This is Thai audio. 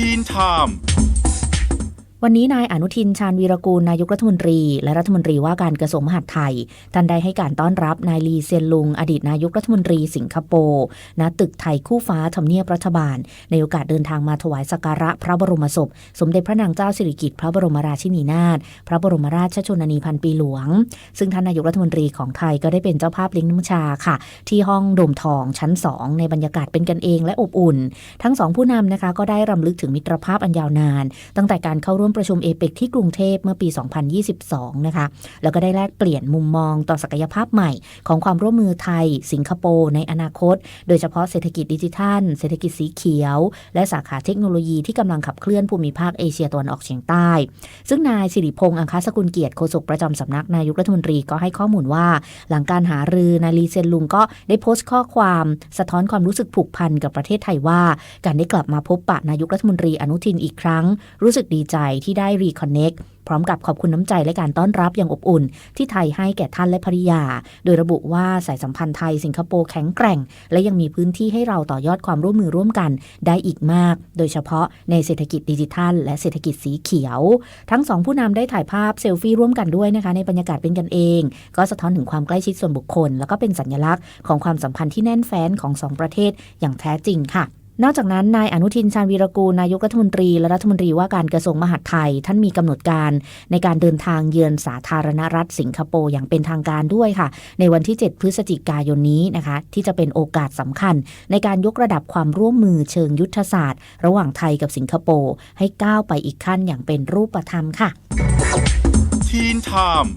ทีนไทม์ วันนี้นายอนุทินชาญวีรกูลนายกรัฐมนตรี และรัฐมนตรีว่าการกระทรวงมหาดไทยท่านได้ให้การต้อนรับนายลีเซียนลุง อดีตนายกรัฐมนตรีสิงคโปร์ณตึกไทยคู่ฟ้าทำเนียบรัฐบาล ในโอกาสเดินทางมาถวายสักการะพระบรมศพ สมเด็จพระนางเจ้าสิริกิติ์พระบรมราชินีนาถพระบรมราชชนนีพันปีหลวง ซึ่งท่านนายกรัฐมนตรีของไทยก็ได้เป็นเจ้าภาพเลี้ยงน้ำชาค่ะ ที่ห้องโดมทองชั้น 2 ในบรรยากาศเป็นกันเองและอบอุ่น ทั้งสองผู้นำนะคะก็ได้รำลึกถึงมิตรภาพอันยาวนาน ตั้งแต่การเข้าร่วมประชุมเอเปกที่กรุงเทพเมื่อปี 2022 นะคะ แล้วก็ได้แลกเปลี่ยนมุมมองต่อศักยภาพใหม่ ของความร่วมมือไทย สิงคโปร์ในอนาคต โดยเฉพาะเศรษฐกิจดิจิทัล เศรษฐกิจสีเขียว และสาขาเทคโนโลยีที่กำลังขับเคลื่อนภูมิภาคเอเชียตะวันออกเฉียงใต้ ซึ่งนายสิริพงษ์อังคาสกุลเกียรติโฆษกประจำสำนักนายกรัฐมนตรีก็ให้ข้อมูลว่า หลังการหารือนายลีเซนลุงก็ได้โพสต์ข้อความสะท้อนความรู้สึกผูกพันกับประเทศไทยว่า การได้กลับมาพบปะนายกรัฐมนตรีอนุทินอีกครั้ง รู้สึกดีใจที่ได้รีคอนเน็กพร้อมกับขอบคุณน้ำใจและการต้อนรับอย่างอบอุ่น ที่ไทยให้แก่ท่านและภริยา โดยระบุว่าสายสัมพันธ์ไทยสิงคโปร์แข็งแกร่ง และยังมีพื้นที่ให้เราต่อยอดความร่วมมือร่วมกันได้อีกมาก โดยเฉพาะในเศรษฐกิจดิจิทัล และเศรษฐกิจสีเขียว ทั้งสองผู้นำได้ถ่ายภาพเซลฟี่ร่วมกันด้วยนะคะในบรรยากาศเป็นกันเอง ก็สะท้อนถึงความใกล้ชิดส่วนบุคคล แล้วก็เป็นสัญลักษณ์ของความสัมพันธ์ที่แน่นแฟ้นของสองประเทศอย่างแท้จริงค่ะ นอกจากนั้นนายอนุทินชาญวีรกูลนายกรัฐมนตรีและรัฐมนตรีว่าการกระทรวงมหาดไทย ท่านมีกำหนดการในการเดินทางเยือนสาธารณรัฐสิงคโปร์อย่างเป็นทางการด้วยค่ะ ในวันที่ 7 พฤศจิกายนนี้นะคะ ที่จะเป็นโอกาสสำคัญ ในการยกระดับความร่วมมือเชิงยุทธศาสตร์ ระหว่างไทยกับสิงคโปร์ให้ก้าวไปอีกขั้นอย่างเป็นรูปธรรมค่ะทีนไทม์